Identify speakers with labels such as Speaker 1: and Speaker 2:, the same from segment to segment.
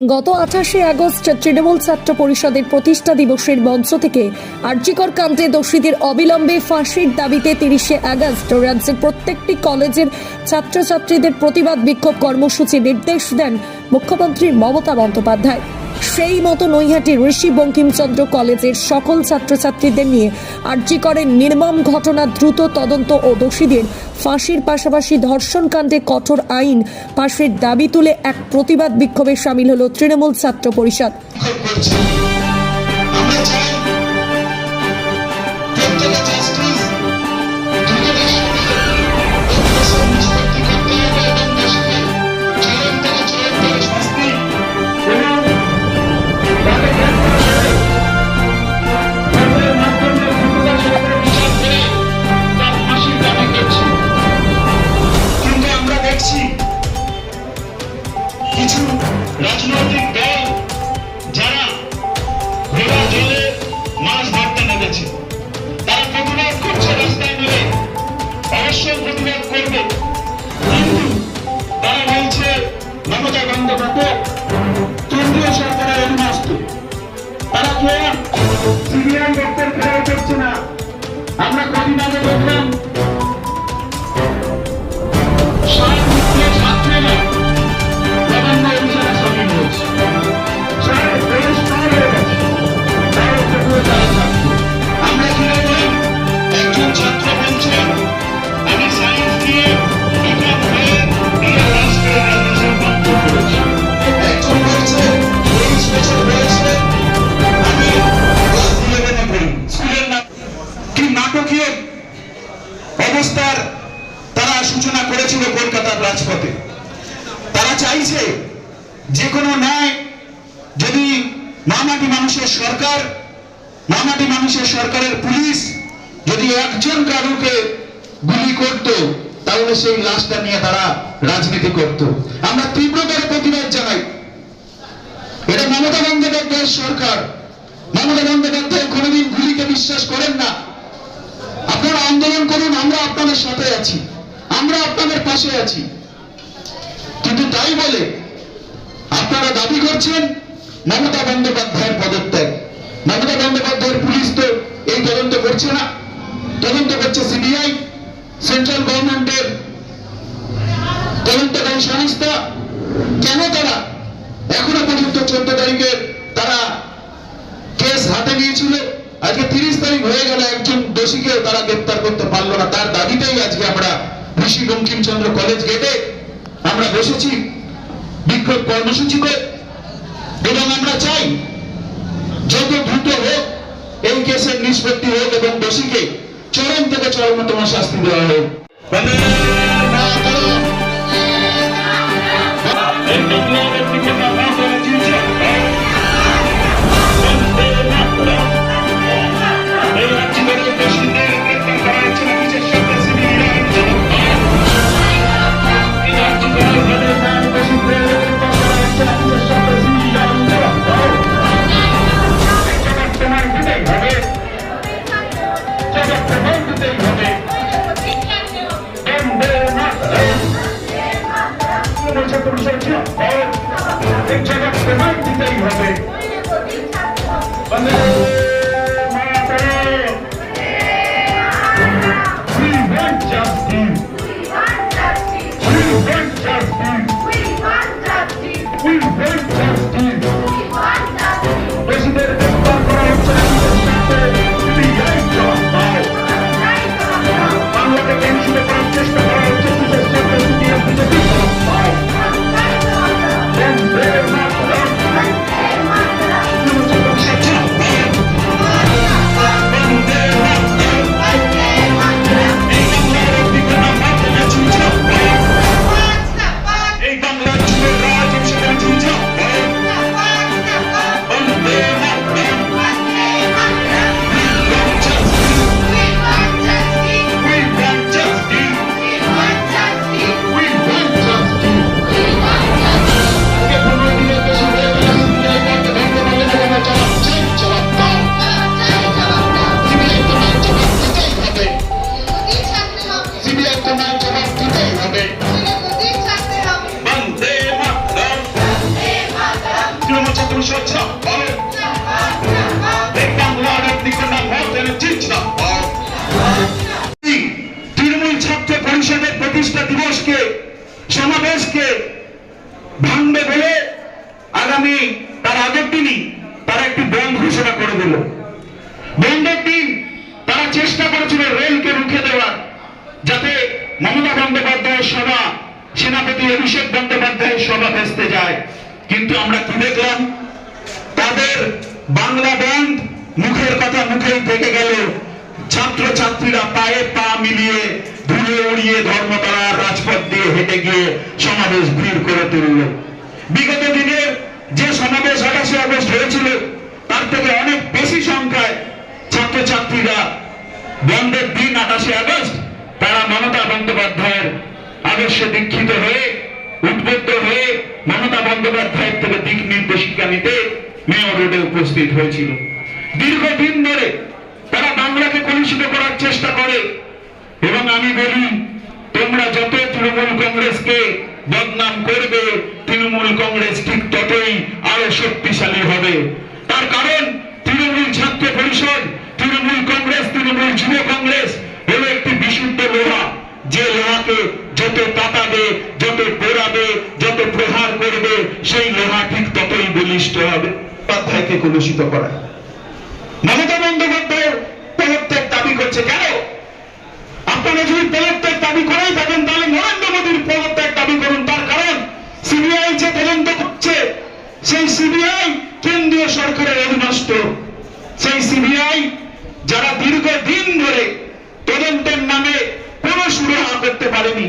Speaker 1: গত আঠাশে আগস্ট তৃণমূল ছাত্র পরিষদের প্রতিষ্ঠা দিবসের মঞ্চ থেকে আর্যিকর কাণ্ডে দোষীদের অবিলম্বে ফাঁসির দাবিতে তিরিশে আগস্ট রাজ্যের প্রত্যেকটি কলেজের ছাত্রছাত্রীদের প্রতিবাদ বিক্ষোভ কর্মসূচি নির্দেশ দেন মুখ্যমন্ত্রী মমতা বন্দ্যোপাধ্যায়। সেই মতো নৈহাটি ঋষি বঙ্কিমচন্দ্র কলেজের সকল ছাত্রছাত্রীদের নিয়ে আর্জি করেন নির্মম ঘটনা দ্রুত তদন্ত ও দোষীদের ফাঁসির পাশাপাশি ধর্ষণকাণ্ডে কঠোর আইন পাশের দাবি তুলে এক প্রতিবাদ বিক্ষোভে সামিল হল তৃণমূল ছাত্র পরিষদ।
Speaker 2: করবে। কিন্তু তারা বলছে মমতা বন্দ্যোপাধ্যায় কেন্দ্রীয় সরকারের অধীনস্থ। তারা কেউ না। আমরা কদিন আগে দেখলাম অবস্থার তারা সূচনা করেছিল কলকাতার রাজপথে। তারা চাইছে যে কোনো ন্যায় যদি মামাটি মানুষের সরকার, মামাটি মানুষের সরকারের পুলিশ যদি একজন কারুকে গুলি করত, তাহলে সেই লাশটা নিয়ে তারা রাজনীতি করত। আমরা তীব্রতর প্রতিবাদ জানাই। এটা মমতা বন্দ্যোপাধ্যায়ের সরকার। মমতা বন্দ্যোপাধ্যায় কোনোদিন গুলিকে বিশ্বাস করেন না। আপনারা আন্দোলন করুন, আমরা আপনাদের সাথে আছি। আমরা আপনাদের পাশে আছি। কিন্তু তাই বলে আপনারা দাবি করছেন, মমতা বন্দ্যোপাধ্যায়ের পদত্যাগ। মমতা বন্দ্যোপাধ্যায়ের পুলিশ তো এই তদন্ত করছে না। তদন্ত করছে সিবিআই, সেন্ট্রাল গভর্নমেন্টের তদন্তকারী সংস্থা। কেন তারা এখনও পর্যন্ত চোদ্দ তারিখে তারা কেস হাতে নিয়েছিল? আজকে তিরিশ তারিখ হয়ে গেল একজন দোষীকে তারা গ্রেপ্তার করতে পারল না। তার দাবিতেই আজকে আমরা ঋষি বঙ্কিমচন্দ্র কলেজ গেটে আমরা বসেছি বিক্ষোভ কর্মসূচিতে এবং আমরা চাই যত দ্রুত হোক এই কেসের নিষ্পত্তি হোক এবং দোষীকে চরম থেকে চরমতম শাস্তি দেওয়া হোক। বিপ্লবের দিকে আগামী তার আগের দিনই তারা একটি বন্ধ ঘোষণা করে দিল। বন্ধের দিন তারা চেষ্টা করেছিল রেলকে রুখে দেওয়ার, যাতে মমতা বন্দ্যোপাধ্যায়ের সভা, সেনাপতি অভিষেক বন্দ্যোপাধ্যায়ের সভা ভেস্তে যায়। কিন্তু আমরা কি দেখলাম? তাদের বাংলা ব্যান্ড মুখের কথা মুখেই থেকে গেল। ছাত্র ছাত্রীরা পায়ে পা মিলিয়ে ধুলে উড়িয়ে ধর্মতলার রাজপথ দিয়ে হেঁটে গিয়ে সমাবেশ ভিড় করে তুলল। বিগত দিনের যে সমাবেশ আঠাশে আগস্ট হয়েছিল, তার থেকে অনেক বেশি সংখ্যায় ছাত্রছাত্রীরা বন্ধের দিন আঠাশে আগস্ট তারা মমতা বন্দ্যোপাধ্যায়ের আদর্শে দীক্ষিত হয়ে, উদ্বুদ্ধ হয়ে মমতা বন্দ্যোপাধ্যায়ের থেকে দিক নির্দেশিকা নিতে মেয়র রোডে উপস্থিত হয়েছিল। দীর্ঘদিন ধরে তারা বাংলাকে কলুষিত করার চেষ্টা করে এবং আমি বলি, তোমরা যত তৃণমূল কংগ্রেসকে বদনাম করবে তৃণমূল কংগ্রেস ঠিক ততই আরও শক্তিশালী হবে। তার কারণ, তৃণমূল ছাত্র পরিষদ, তৃণমূল কংগ্রেস, তৃণমূল যুব কংগ্রেস হলো একটি বিশুদ্ধ লোহা। যে লোহাকে যত তাতাবে, যত পোড়াবে, যত প্রহার করবে, সেই লোহা ঠিক ততই বলিষ্ঠ হবে। উপাধ্যায়কে কলুষিত করা মমতা বন্দ্যোপাধ্যায় পদত্যাগ দাবি করছে কেন আপনারা যদি পদত্যাগ দাবি করেই থাকেন তাহলে নরেন্দ্র মোদীর পদত্যাগ দাবি করুন তার কারণ সিবিআই যে তদন্ত করছে, সেই সিবিআই কেন্দ্রীয় সরকারের অধীনস্থ। সেই সিবিআই যারা দীর্ঘদিন ধরে তদন্তের নামে কোনো সুরাহা করতে পারেনি।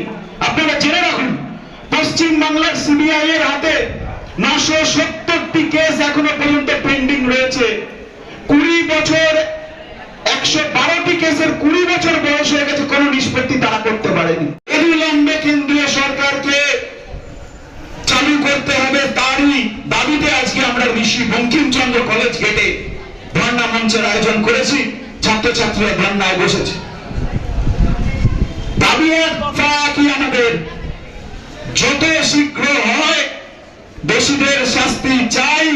Speaker 2: আপনারা জেনে রাখুন পশ্চিম বাংলার সিবিআই এর হাতে নশো সত্তরটি কেস এখনও পর্যন্ত পেন্ডিং রয়েছে। কুড়ি বছর, একশো বারোটি কেসের কুড়ি বছর বয়স হয়ে গেছে কোনো নিষ্পত্তি তারা করতে পারেনি অবিলম্বে কেন্দ্রীয় সরকারকে চালু করতে হবে তারই দাবিতে আজকে আমরা ঋষি বঙ্কিমচন্দ্র কলেজ গেটে ধর্ণা মঞ্চের আয়োজন করেছি, ছাত্রছাত্রীরা ধর্ণায় বসেছে। আমাদের, যত শীঘ্র হয়, দোষীদের শাস্তি চাই,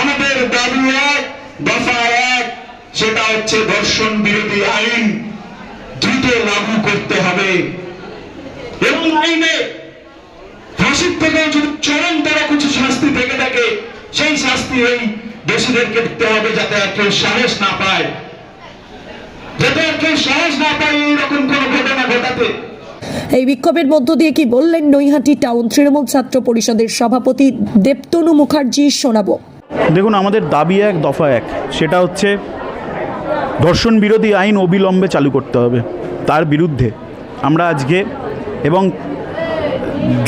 Speaker 2: আমাদের দাবি এক, দফা এক, সেটা হচ্ছে ধর্ষণ বিরোধী আইন, দ্রুত লাগু করতে হবে। এবং আইনে ফাঁসির থেকেও যদি চরমতর কিছু শাস্তি থেকে থাকে, সেই শাস্তি এই দোষীদেরকে দিতে হবে যাতে আর কেউ সাহস না পায়। যাতে আর কেউ সাহস না পায় এইরকম কোন ঘটনা ঘটাতে।
Speaker 1: এই বিক্ষোভের মধ্য দিয়ে কি বললেন নৈহাটি টাউন তৃণমূল ছাত্র পরিষদের সভাপতি দেবতনু মুখার্জি শোনাবো।
Speaker 3: দেখুন আমাদের দাবি এক দফা এক। সেটা হচ্ছে ধর্ষণ বিরোধী আইন অবিলম্বে চালু করতে হবে। তার বিরুদ্ধে আমরা আজকে এবং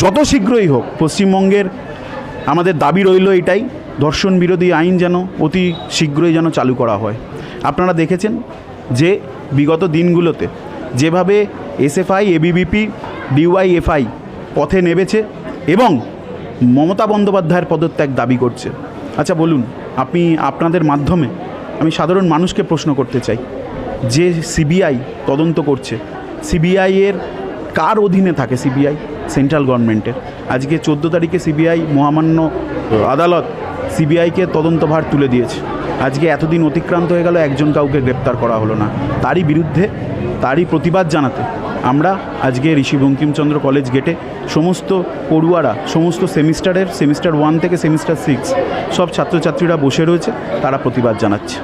Speaker 3: যত শীঘ্রই হোক পশ্চিমবঙ্গের আমাদের দাবি রইল এটাই ধর্ষণ বিরোধী আইন যেন অতি শীঘ্রই যেন চালু করা হয়। আপনারা দেখেছেন যে বিগত দিনগুলোতে যেভাবে এসএফআই, এবিবিপি, ডিওয়াইএফআই পথে নেমেছে এবং মমতা বন্দ্যোপাধ্যায়ের পদত্যাগ দাবি করছে। আচ্ছা বলুন, আপনি আপনাদের মাধ্যমে আমি সাধারণ মানুষকে প্রশ্ন করতে চাই, যে সিবিআই তদন্ত করছে সিবিআইয়ের কার অধীনে থাকে সিবিআই, সেন্ট্রাল গভর্নমেন্টের? আজকে চোদ্দ তারিখে সিবিআই মহামান্য আদালত সিবিআইকে তদন্তভার তুলে দিয়েছে। আজকে এতদিন অতিক্রান্ত হয়ে গেল, একজন কাউকে গ্রেপ্তার করা হলো না। তারই বিরুদ্ধে, তারই প্রতিবাদ জানাতে আমরা আজকে ঋষি বঙ্কিমচন্দ্র কলেজ গেটে সমস্ত পড়ুয়ারা, সমস্ত সেমিস্টারের, সেমিস্টার ওয়ান থেকে সেমিস্টার সিক্স সব ছাত্রছাত্রীরা বসে রয়েছে, তারা প্রতিবাদ জানাচ্ছে।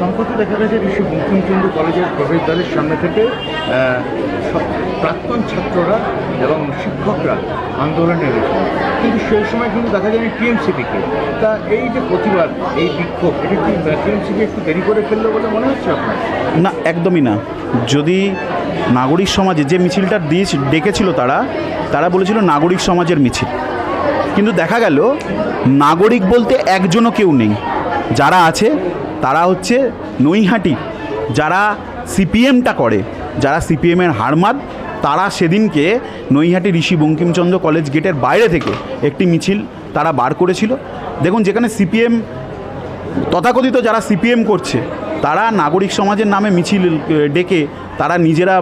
Speaker 4: সম্প্রতি দেখা গেছে ঋষি বঙ্কিমচন্দ্র কলেজের প্রবেশদ্বারের সামনে থেকে প্রাক্তন ছাত্ররা এবং শিক্ষকরা আন্দোলনে নেমেছে কিন্তু সেই সময় কিন্তু দেখা যায়নি টিএমসিপিকে। তা এই যে প্রতিবাদ, এই বিক্ষোভ, এটা কি টিএমসিপি একটু দেরি করে ফেলল বলে মনে হচ্ছে আপনার?
Speaker 3: না, একদমই না। যদি নাগরিক সমাজে যে মিছিলটা দিয়ে ডেকেছিল তারা তারা বলেছিল নাগরিক সমাজের মিছিল। কিন্তু দেখা গেল, নাগরিক বলতে একজনও কেউ নেই। যারা আছে, তারা হচ্ছে নৈহাটি। যারা সিপিএমটা করে, যারা সিপিএমের হারমাদ তারা সেদিনকে নৈহাটি ঋষি বঙ্কিমচন্দ্র কলেজ গেটের বাইরে থেকে একটি মিছিল তারা বার করেছিল। দেখুন, যেখানে সিপিএম, তথাকথিত যারা সিপিএম করছে, তারা নাগরিক সমাজের নামে মিছিল ডেকে তারা নিজেরা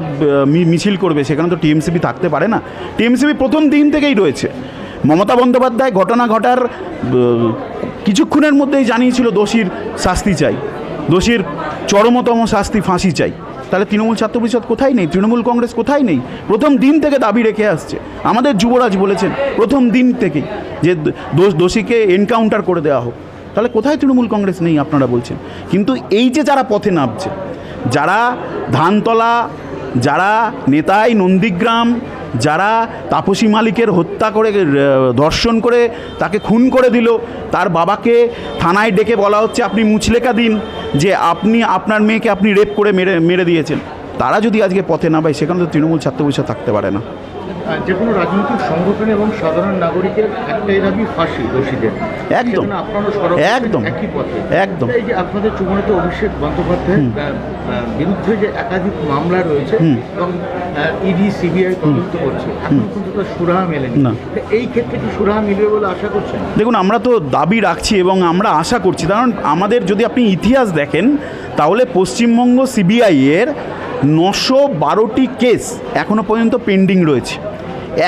Speaker 3: মিছিল করবে। সেখানে তো টিএমসিপি থাকতে পারে না। টিএমসিপি প্রথম দিন থেকেই রয়েছে। মমতা বন্দ্যোপাধ্যায় ঘটনা ঘটার কিছুক্ষণের মধ্যেই জানিয়েছিল, দোষীর শাস্তি চাই। দোষীর চরমতম শাস্তি ফাঁসি চাই। তাহলে তৃণমূল ছাত্র পরিষদ কোথায় নেই? তৃণমূল কংগ্রেস কোথায় নেই? প্রথম দিন থেকে দাবি রেখে আসছে। আমাদের যুবরাজ বলেছেন, প্রথম দিন থেকেই যে দোষ, দোষীকে এনকাউন্টার করে দেওয়া হোক। তাহলে কোথায় তৃণমূল কংগ্রেস নেই, আপনারা বলছেন? কিন্তু এই যে যারা পথে নামছে, যারা ধানতলা, যারা নেতাই নন্দীগ্রাম, যারা তাপসী মালিকের হত্যা করে ধর্ষণ করে, তাকে খুন করে দিল, তার বাবাকে থানায় ডেকে বলা হচ্ছে, আপনি মুচলেকা দিন। যে আপনি, আপনার মেয়েকে আপনি রেপ করে মেরে মেরে দিয়েছেন। তারা যদি আজকে পথে না পায়, সেখানে তো তৃণমূল ছাত্র পরিষদ থাকতে পারে না।
Speaker 4: যে কোনো রাজনৈতিক সংগঠন এবং সাধারণ নাগরিকের একটাই দাবি ফাঁসি দোষীদের
Speaker 3: একদম। একদম।
Speaker 4: একই পথে
Speaker 3: একদম।
Speaker 4: এই যে আপনাদের চুমনিত অভিষেক বন্দ্যোপাধ্যায়ের বিরুদ্ধে যে একাধিক মামলা রয়েছে। এবং ইডি সিবিআই তদন্ত করছে এখন কিন্তু তার সুরাহা মেলেনি
Speaker 3: না।
Speaker 4: এই ক্ষেত্রে কি সুরাহা মিলবে বলে আশা করছেন
Speaker 3: দেখুন আমরা তো দাবি রাখছি এবং আমরা আশা করছি কারণ আমাদের যদি আপনি ইতিহাস দেখেন তাহলে পশ্চিমবঙ্গ সিবিআইয়ের নশো বারোটি কেস এখনও পর্যন্ত পেন্ডিং রয়েছে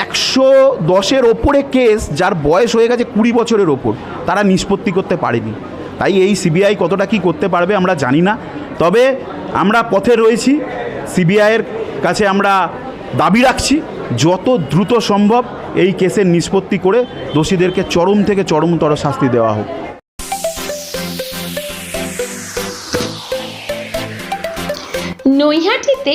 Speaker 3: একশো দশের ওপরে কেস যার বয়স হয়ে গেছে কুড়ি বছরের ওপর, তারা নিষ্পত্তি করতে পারেনি। তাই এই সিবিআই কতটা কি করতে পারবে আমরা জানি না। তবে আমরা পথে রয়েছি, সিবিআইয়ের কাছে আমরা দাবি রাখছি, যত দ্রুত সম্ভব এই কেসের নিষ্পত্তি করে দোষীদেরকে চরম থেকে চরমতর শাস্তি দেওয়া হোক।
Speaker 5: নৈহাটিতে